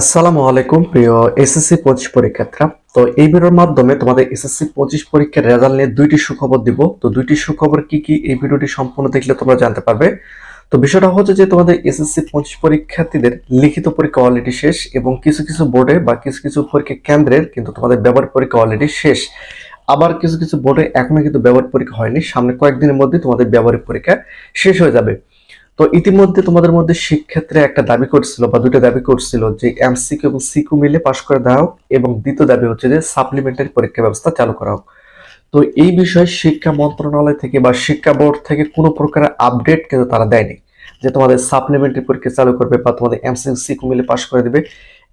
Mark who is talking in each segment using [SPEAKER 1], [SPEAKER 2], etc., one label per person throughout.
[SPEAKER 1] আসসালামু আলাইকুম, প্রিয় এসএসসি পঁচিশ পরীক্ষার্থীরা। তো এই ভিডিওর মাধ্যমে তোমাদের এসএসসি পঁচিশ পরীক্ষার রেজাল্ট নিয়ে দুইটি সুখবর দিব। তো দুইটি সুখবর কি কি এই ভিডিওটি সম্পূর্ণ দেখলে তোমরা জানতে পারবে। তো বিষয়টা হচ্ছে যে তোমাদের এসএসসি পঁচিশ পরীক্ষার্থীদের লিখিত পরীক্ষা অলরেডি শেষ এবং কিছু কিছু বোর্ডে বা কিছু কিছু পরীক্ষা কেন্দ্রের কিন্তু তোমাদের ব্যবহারিক পরীক্ষা অলরেডি শেষ। আবার কিছু কিছু বোর্ডে এখনও কিন্তু ব্যবহার পরীক্ষা হয়নি। সামনে কয়েকদিনের মধ্যে তোমাদের ব্যবহারিক পরীক্ষা শেষ হয়ে যাবে। তো ইতিমধ্যে তোমাদের মধ্যে শিক্ষার্থীরা একটা দাবি করছিল বা দুটো দাবি করছিল যে এমসিকিউ এবং সিকিউ মিলে পাশ করে দাও এবং দ্বিতীয় দাবি হচ্ছে যে সাপ্লিমেন্টারি পরীক্ষা ব্যবস্থা চালু করা হোক তো এই বিষয়ে শিক্ষা মন্ত্রণালয় থেকে বা শিক্ষা বোর্ড থেকে কোনো প্রকারের আপডেট কিন্তু তারা দেয়নি যে তোমাদের সাপ্লিমেন্টারি পরীক্ষা চালু করবে বা তোমাদের এমসিকিউ সিকিউ মিলে পাশ করে দেবে,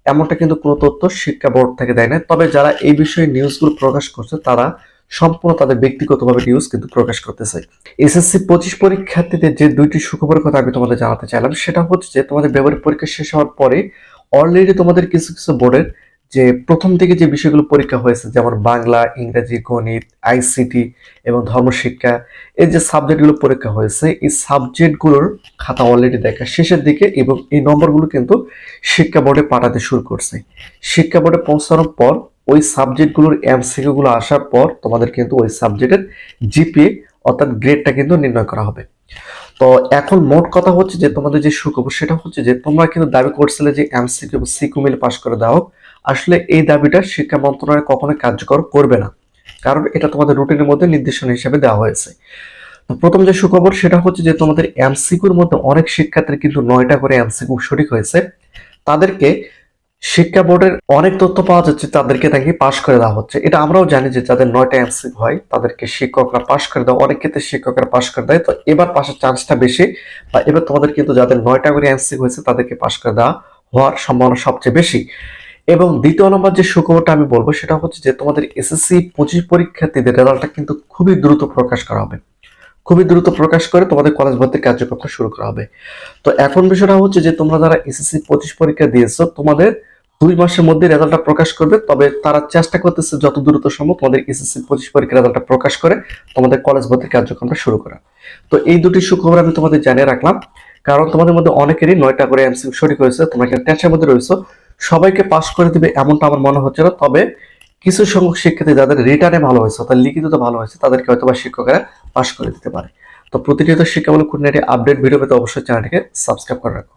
[SPEAKER 1] এমনটা কিন্তু কোনো তথ্য শিক্ষা বোর্ড থেকে দেয় না তবে যারা এই বিষয়ে নিউজগুলো প্রকাশ করছে তারা সম্পূর্ণ তাদের ব্যক্তিগতভাবে নিউজ কিন্তু প্রকাশ করতেছে। এসএসসি পঁচিশ পরীক্ষার্থীদের যে দুইটি সুখবরের কথা আমি তোমাদের জানাতে চাইলাম, সেটা হচ্ছে যে তোমাদের ব্যবহারিক পরীক্ষা শেষ হওয়ার পরে অলরেডি তোমাদের কিছু কিছু বোর্ডের যে প্রথম থেকে যে বিষয়গুলো পরীক্ষা হয়েছে, যেমন বাংলা, ইংরেজি, গণিত আইসিটি এবং ধর্মশিক্ষা, এই যে সাবজেক্টগুলো পরীক্ষা হয়েছে, এই সাবজেক্টগুলোর খাতা অলরেডি দেখা শেষের দিকে এবং এই নম্বরগুলো কিন্তু শিক্ষা বোর্ডে পাঠাতে শুরু করছে। শিক্ষা বোর্ডে পৌঁছানোর পর ওই সাবজেক্টগুলোর এমসিকিউ গুলো আসার পর তোমাদের কিন্তু ওই সাবজেক্টের জিপিএ অর্থাৎ গ্রেডটা কিন্তু নির্ণয় করা হবে। তো এখন মোট কথা হচ্ছে যে তোমাদের যে সুখবর সেটা হচ্ছে যে তোমরা কিন্তু দাবি করছিলে যে এমসিকিউ সিকিউ মিলে পাশ করে দাও আসলে এই দাবিটা শিক্ষা মন্ত্রণালয় কখনোই কার্যকর করবে না। কারণ এটা তোমাদের রুটিনের মধ্যে নির্দেশনা হিসেবে দেওয়া হয়েছে। তো প্রথম যে সুখবর সেটা হচ্ছে যে তোমাদের এমসিকিউর মধ্যে অনেক শিক্ষার্থীর কিন্তু নয়টা করে এমসিকিউ সঠিক হয়েছে। তাদেরকে শিক্ষা বোর্ডের অনেক তথ্য পাওয়া যাচ্ছে, তাদেরকে নাকি পাশ করে দেওয়া হচ্ছে। এটা আমরাও জানি যে যাদের নয়টা এমসি হয়, তাদেরকে শিক্ষকরা পাশ করে দেয় অনেক ক্ষেত্রে শিক্ষকরা পাশ করে দেয়। তো এবার পাশের চান্সটা বেশি, বা এবার তোমাদের কিন্তু যাদের নয়টা করে এমসি হয়েছে, তাদেরকে পাশ করে দেওয়া হওয়ার সম্ভাবনা সবচেয়ে বেশি। এবং দ্বিতীয় নম্বর যে সুখবরটা আমি বলব, সেটা হচ্ছে যে তোমাদের এসএসসি পঁচিশ পরীক্ষার্থীদের রেজাল্টটা কিন্তু খুবই দ্রুত প্রকাশ করা হবে। খুবই দ্রুত প্রকাশ করে তোমাদের কলেজ ভর্তির কার্যক্রমটা শুরু করা হবে। তো এখন বিষয়টা হচ্ছে যে তোমরা যারা এসএসসি পঁচিশ পরীক্ষা দিয়েছ, তোমাদের দুই মাসের মধ্যে রেজাল্টটা প্রকাশ করবে, তবে তারা চেষ্টা করতেছে যত দ্রুত সম্ভব তোমাদের এসএসসি পঁচিশ পরীক্ষার রেজাল্টটা প্রকাশ করে তোমাদের কলেজ ভর্তির কার্যক্রমটা শুরু করা। তো এই দুটি সুখবর আমি তোমাদের জানিয়ে রাখলাম, কারণ তোমাদের মধ্যে অনেকেরই নয়টা করে এমসিউ সঠিক হয়েছে, তোমরা একটা টেনশনের মধ্যে রয়েছো। সবাইকে পাস করে দিবে এমনটা আমার মনে হচ্ছে না, তবে কিছু সংখ্যক শিক্ষার্থী যাদের রিটার্নে ভালো হয়েছে, অর্থাৎ লিখিততে ভালো হয়েছে, তাদেরকে হয়তো বা শিক্ষকেরা পাস করে দিতে পারে। তো প্রতিনিয়ত শিক্ষামূলক খুঁটিনাটি আপডেট ভিডিও পেতে অবশ্যই চ্যানেলটিকে সাবস্ক্রাইব করে রাখো।